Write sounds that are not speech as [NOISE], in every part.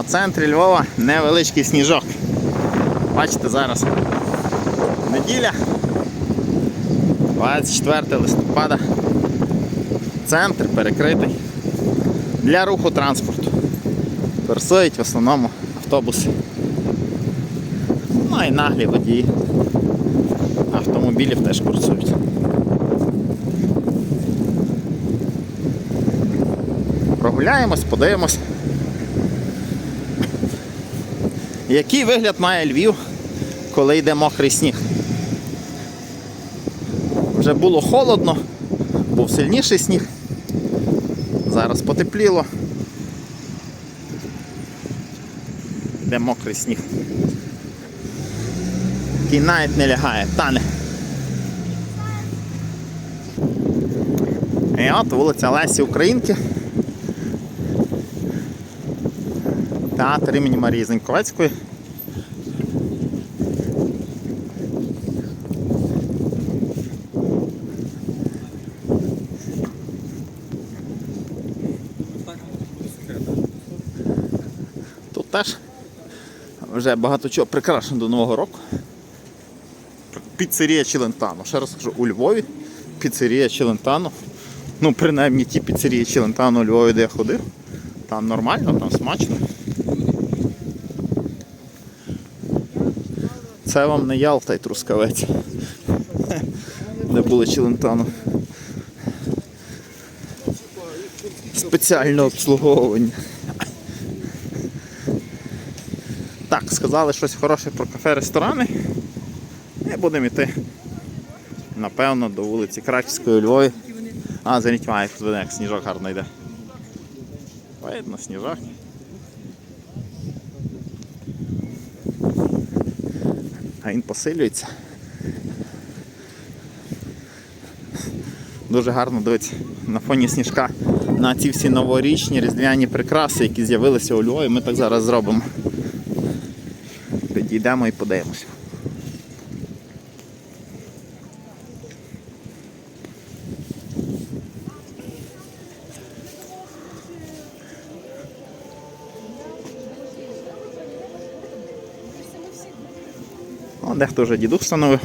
У центрі Львова невеличкий сніжок. Бачите, зараз неділя, 24 листопада. Центр перекритий для руху транспорту. Курсують в основному автобуси. Ну і наглі водії. Автомобілів теж курсують. Прогуляємось, подивимось. Який вигляд має Львів, коли йде мокрий сніг? Вже було холодно, був сильніший сніг. Зараз потепліло. Йде мокрий сніг. Який навіть не лягає, тане. І от вулиця Лесі Українки. Театр імені Марії Зеньковецької. Тут теж вже багато чого прикрашено до Нового року. Піцерія Челентано. Ще раз скажу, у Львові піцерія Челентано. Ну, принаймні ті піцерії Челентано у Львові, де я ходив. Там нормально, там смачно. Це вам не Ялта й Трускавець. Де були Челентано. Спеціальне обслуговування. Так, сказали щось хороше про кафе-ресторани. І будемо йти, напевно, до вулиці Краківської Львові. А, зверніть має, як сніжок гарно йде. Видно, сніжок. А він посилюється. Дуже гарно дивиться на фоні сніжка на ці всі новорічні різдвяні прикраси, які з'явилися у Львові. Ми так зараз зробимо. Підійдемо і подивимося. Дехто вже діду встановив.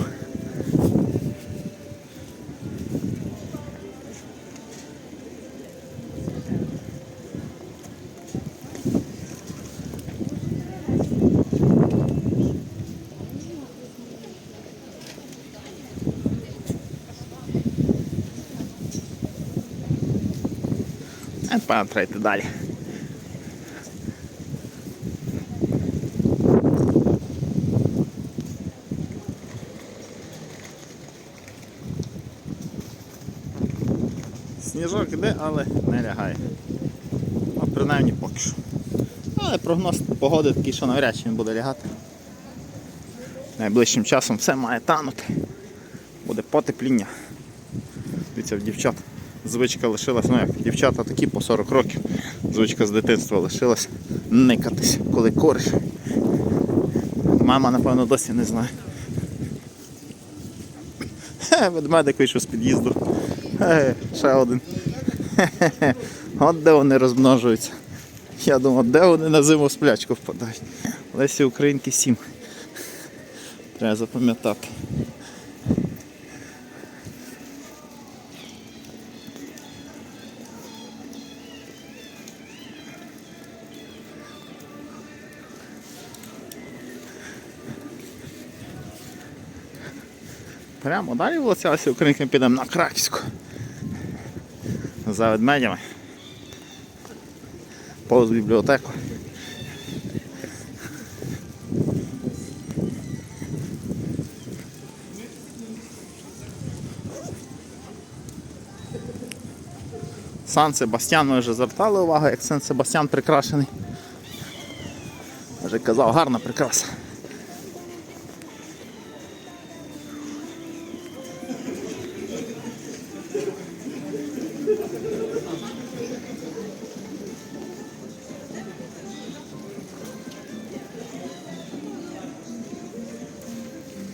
А пан треба далі. Сніжок іде, але не лягає. Ну, принаймні поки що. Але прогноз погоди такий, що навряд чи він буде лягати. Найближчим часом все має танути. Буде потепління. Дивіться, в дівчат звичка лишилась, ну як дівчата такі по 40 років. Звичка з дитинства лишилась никатись, коли кориш. Мама, напевно, досі не знає. Ведмедик вийшов з під'їзду. Хе, [LAUGHS] ще один. Хе-хе-хе. [LAUGHS] От де вони розмножуються. Я думав, де вони на зиму в сплячку впадають. Лесі Українки 7. Треба запам'ятати. Прямо далі вулиця Лесі Українки підемо на Краківську. За ведмедями. Повз бібліотеку. Сан Себастьян ми вже звертали увагу, як Сан Себастьян прикрашений. Вже казав, гарна прикраса.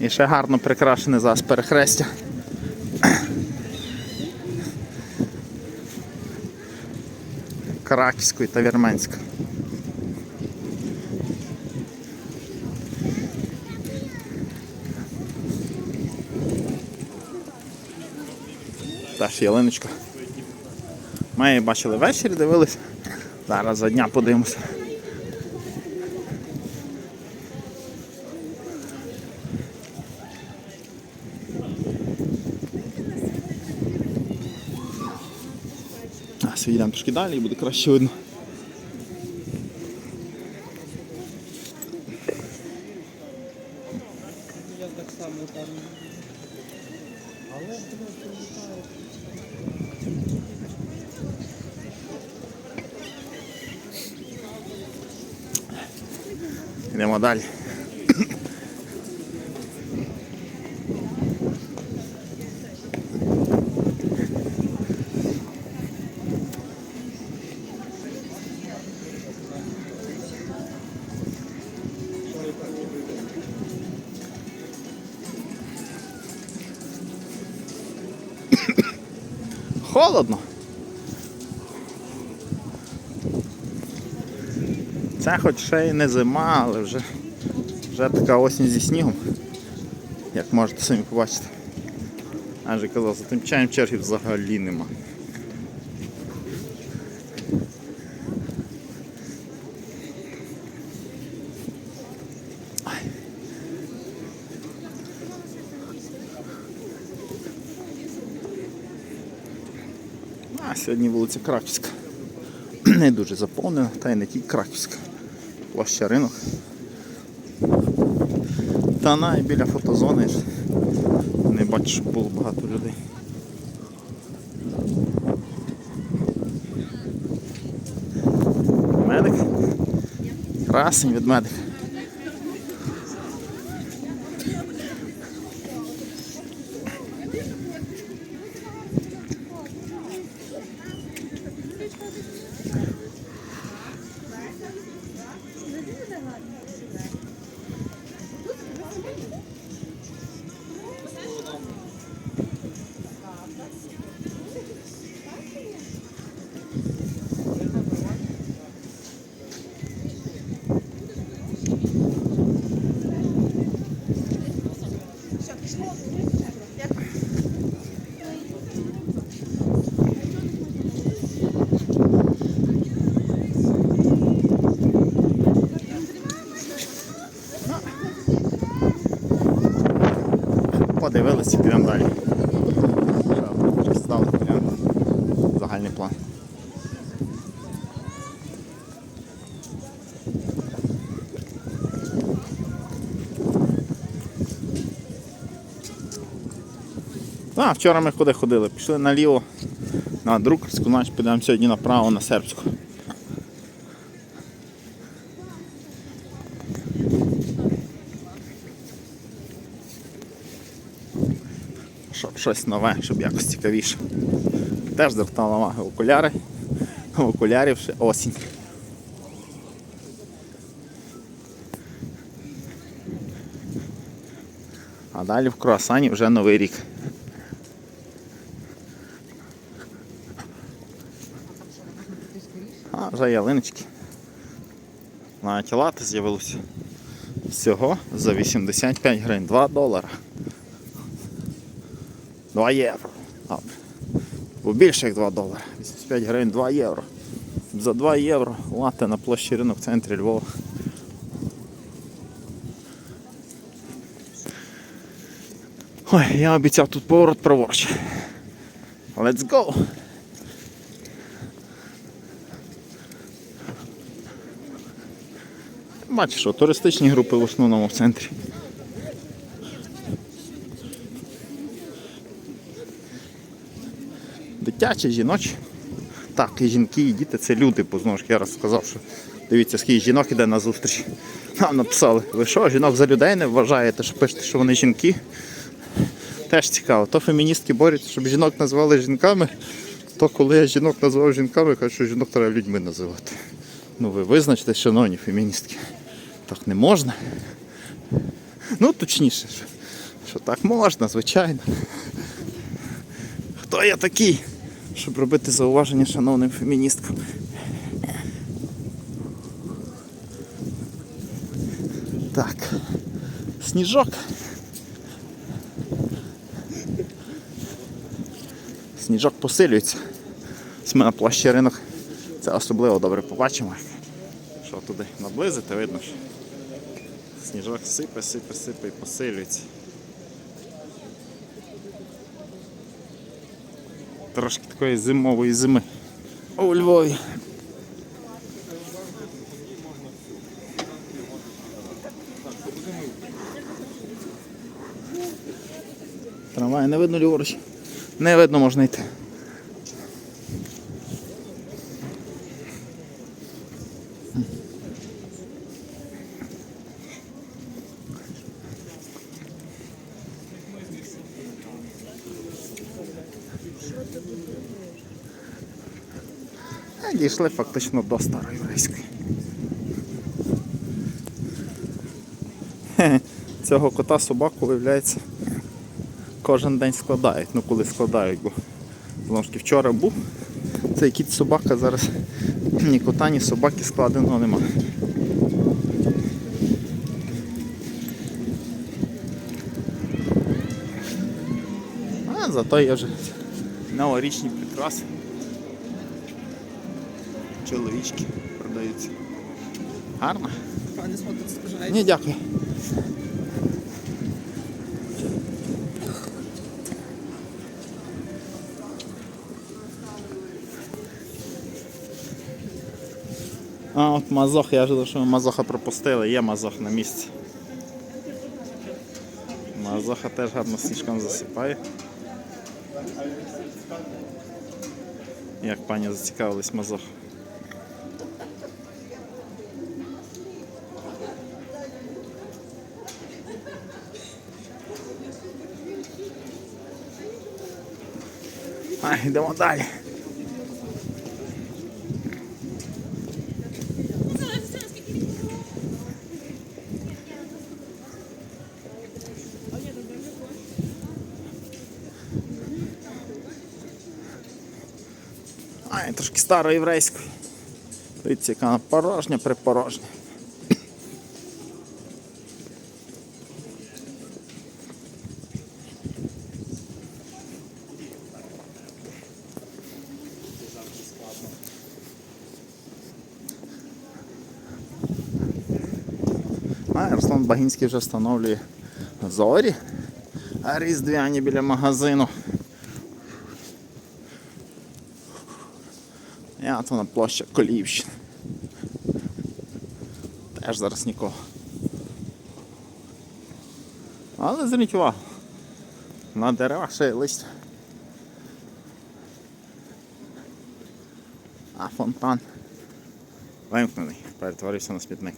І ще гарно прикрашене зараз перехрестя. Караківської та Вірменської. Теж ялиночка. Ми бачили ввечері, дивилися. Зараз за дня подивимося. А, свідемо трошки далі і буде краще видно. Я так само там. Але Йдемо далі. Холодно. Це хоч ще й не зима, але вже, вже така осінь зі снігом, як можете самі побачити. Адже казав, за тим чаєм черги взагалі нема. А сьогодні вулиця Краківська. [CLEARS THROAT] Не дуже заповнена, та й не тільки Краківська. Площа ринок. Та на і біля фотозони ж не бачу, щоб було багато людей. Медик. Красень від медика. Подивилися, підемо далі. Стали. Загальний план. А, вчора ми куди ходили? Пішли наліво на Друкарську, значить підемо сьогодні направо на Сербську. Щоб щось нове, щоб якось цікавіше. Теж звертала увагу окуляри. Окулярів ще осінь. А далі в круасані вже новий рік. А, вже ялиночки. Навіть лати з'явилося. Всього за 85 гривень. 2 долара. 2 євро. Добре. Бо більше як 2 долари. 85 гривень 2 євро. За 2 євро лати на площі ринок в центрі Львова. Ой, я обіцяв тут поворот праворуч. Let's go! Бачиш, що туристичні групи в основному в центрі. Дитячі, жіночі. Так, і жінки, і діти це люди, бо знову ж я раз сказав, що дивіться, скільки жінок іде на зустріч. Нам написали, ви що, жінок за людей не вважаєте, що пишете, що вони жінки? Теж цікаво. То феміністки борються, щоб жінок назвали жінками, то коли я жінок назвав жінками, кажуть, що жінок треба людьми називати. Ну ви визначте, шановні феміністки. Так не можна. Ну, точніше, що так можна, звичайно. Хто я такий, щоб робити зауваження шановним феміністкам? Так. Сніжок. Сніжок посилюється. Ми на площі ринок. Це особливо добре побачимо. Що туди наблизити, видно, що сніжок сипе, сипе, сипе і посилюється. Трошки такої зимової зими. У Львові. Трамвай не видно ліворуч. Не видно, можна йти. Дійшли фактично до Староєврейської. Хе-хе, Цього кота собаку, виявляється, кожен день складають. Ну коли складають, бо знову ж таки вчора був цей кіт собака, зараз ні кота, ні собаки складеного нема. А зато є вже новорічні прикраси. Чоловічки продаються. Гарно? Ні, дякую. А, от мазох, я ж що ми мазоха пропустили, є мазох на місці. Мазоха теж гарно сніжком засипає. Як пані зацікавились мазох. Ай, йдемо далі. Ай, трошки староєврейською. Дивіться, яка вона порожня, припорожня. А, Руслан Багінський вже встановлює зорі різдвяні біля магазину. І то на площа Коліївщини. Теж зараз нікого. Але зверніть увагу. На деревах ще листя. А фонтан вимкнений, перетворився на смітник.